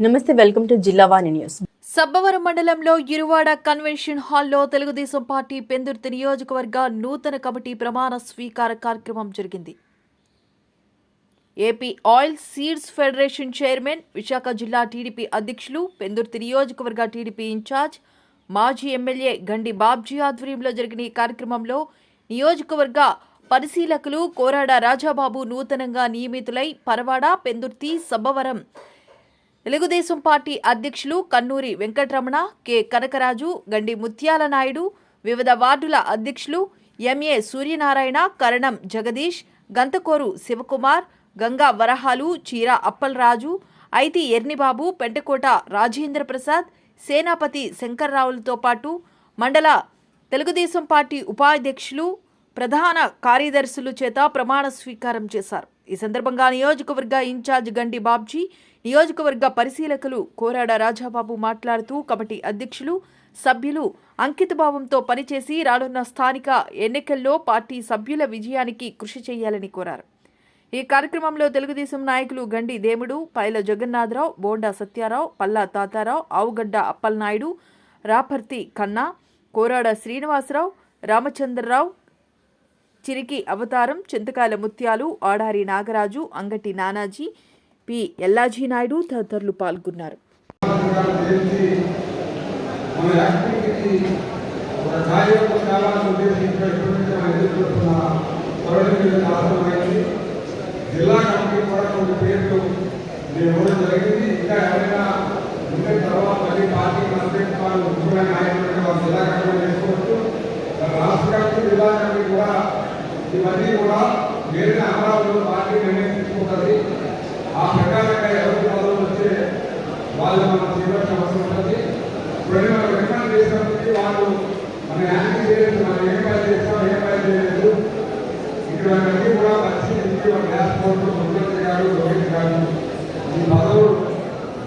నమస్తే welcome to Jillavani news. Sabbavaram మండలంలో Iruvada convention హాల్లో తెలుగుదేశం పార్టీ పెందుర్తి నియోజకవర్గ నూతన కమిటీ ప్రమాణ స్వీకార కార్యక్రమం జరిగింది. AP oil seeds federation chairman Visakha జిల్లా టీడీపీ అధ్యక్షులు పెందుర్తి నియోజకవర్గ టీడీపీ ఇన్ఛార్జ్ మాజీ ఎమ్మెల్యే గండి బాబ్జీ ఆధ్వర్యంలో జరిగిన ఈ కార్యక్రమంలో నియోజకవర్గ పరిశీలకులు కోరాడ రాజాబాబు నూతనంగా నియమితులై పరవాడ పెందుర్తి సబ్బవరం తెలుగుదేశం పార్టీ అధ్యక్షులు కన్నూరి వెంకటరమణ కె. కనకరాజు గండి ముత్యాల నాయుడు వివిధ వార్డుల అధ్యక్షులు ఎంఏ సూర్యనారాయణ కరణం జగదీష్ గంతకోరు శివకుమార్ గంగా వరహాలు చీర అప్పలరాజు ఐతి ఎర్నిబాబు పెంటకోట రాజేంద్ర ప్రసాద్ సేనాపతి శంకర్రావులతో పాటు మండల తెలుగుదేశం పార్టీ ఉపాధ్యక్షులు ప్రధాన కార్యదర్శులు చేత ప్రమాణ స్వీకారం చేశారు. ఈ సందర్భంగా నియోజకవర్గ ఇన్ఛార్జ్ గండి బాబ్జీ నియోజకవర్గ పరిశీలకులు కోరాడ రాజాబాబు మాట్లాడుతూ కమిటీ అధ్యక్షులు సభ్యులు అంకితభావంతో పనిచేసి రానున్న స్థానిక ఎన్నికల్లో పార్టీ సభ్యుల విజయానికి కృషి చేయాలని కోరారు. ఈ కార్యక్రమంలో తెలుగుదేశం నాయకులు గండి దేముడు పైల జగన్నాథరావు బోండా సత్యారావు పల్లా తాతారావు ఆవుగడ్డ అప్పలనాయుడు రాపర్తి కన్నా కోరాడ శ్రీనివాసరావు రామచంద్రరావు చిరికి అవతారం చింతకాల ముత్యాలు ఆడారి నాగరాజు అంగటి నానాజీ పి. ఎల్లాజీ నాయుడు తదితరులు పాల్గొన్నారు. జిల్లా కమిటీ కూడా కొన్ని పేర్లు ఇవ్వడం జరిగింది ఇంకా ఎవరైనా ఉంటే తర్వాత మళ్ళీ పార్టీ వాళ్ళు ముఖ్యమైన నాయకులు జిల్లా కమిటీ చేసుకోవచ్చు రాష్ట్ర కమిటీ జిల్లా కమిటీ కూడా ఇవన్నీ కూడా నేరుగా అమరావతిలో పార్టీ నిర్ణయం తీసుకుంటుంది. ఆ ప్రకారంగా ఎవరికి పదవులు వచ్చే వాళ్ళు మనం చేయవలసిన అవసరం ఉంటుంది. ఇప్పుడు మనం రికమెండ్ చేసినప్పటికీ వాళ్ళు మన యాంటీ చేయలేదు మనం ఏం పని చేస్తాం ఏం పని చేయలేదు. ఇక్కడ కూడా పరిశీలించి మన డాష్బోర్డ్ ముఖ్యమంత్రి గారు లోకేష్ గారు ఈ పదవులు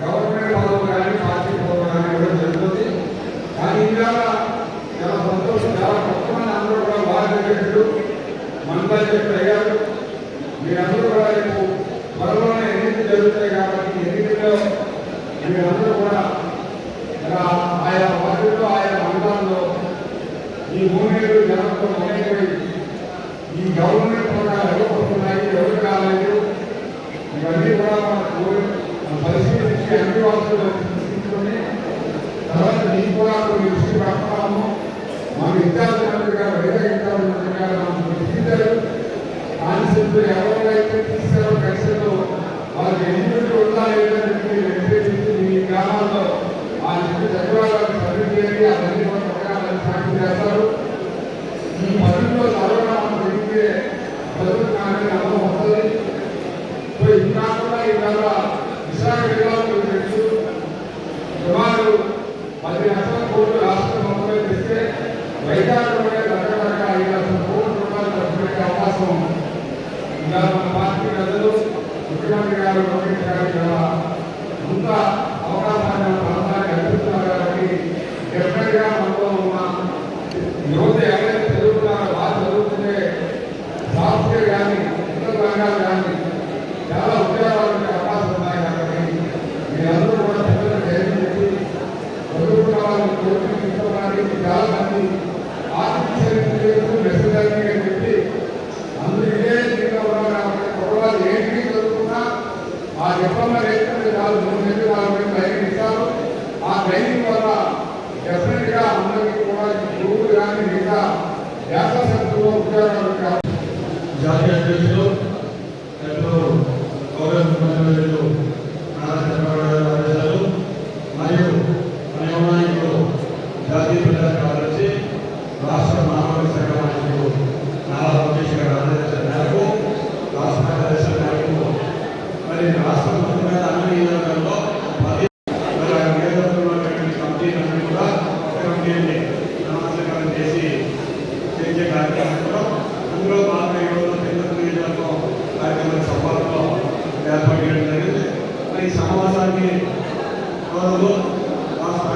గవర్నమెంట్ పదవులు కానీ పార్టీ పదవులు కానీ ఇవ్వడం జరుగుతుంది. కానీ ఇవాళ చాలా సంతోషం చాలా కొత్తమంది అందరూ కూడా బాగా జరిగినట్టు మనపై చెప్పి మీరందరూ కూడా రేపు త్వరలోనే ఎన్నికలు జరుగుతాయి కాబట్టి ఎన్నికల్లో మీరందరూ కూడా ఇలా ఆయా వార్డుల్లో ఆయా మండలాల్లో ఈ భూమిలు జనంతో ఈ గవర్నమెంట్ పథకాలు ఎవరు వస్తున్నాయి ఎవరు కాలేదు ఇవన్నీ కూడా పరిశీలించి అన్ని వాసులు తర్వాత నీకు కూడా కొన్ని വേണ്ടി അവർ వాళ్ళు మూడు నెలలు నాలుగు ట్రైనింగ్ ఇస్తారు. ఆ ట్రైనింగ్ వల్ల డెఫినెట్గా అందరికీ కూడా గురువులు కానీ మిగతా వ్యాపార సంస్థలో ఉద్యోగాలు కావాలి. జాతీయ అధ్యక్షులు పెద్దలు గౌరవ ఈ సమావేశానికి కోరుతూ రాష్ట్ర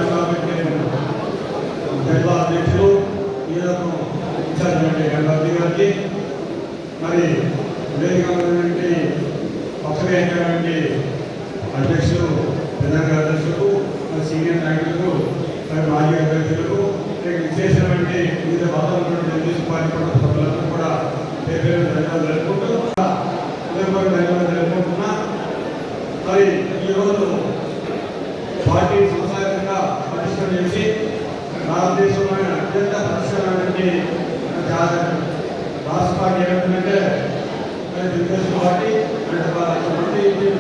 జిల్లా అధ్యక్షులు ఈరోజు ఇన్ఛార్జ్ గణపతి గారికి మరి వేదిక పక్షమైనటువంటి అధ్యక్షులు ప్రధాన కార్యదర్శులకు మరి సీనియర్ నాయకులకు మరి మాజీ అధ్యక్షులకు చేసినటువంటి వివిధ వాతావరణ తెలుగు పార్టీ సభ్యులందరూ కూడా పేరు ధన్యవాదాలు జరుపుకుంటూ ధన్యవాదాలు జరుపుకుంటున్నా మరి ఈరోజు పార్టీ సంస్థాగతంగా పరిశ్రమ చేసి భారతదేశంలో అత్యంత పరిశ్రమకి రాష్ట్ర పార్టీ ఏమంటుందంటే పార్టీ అంటే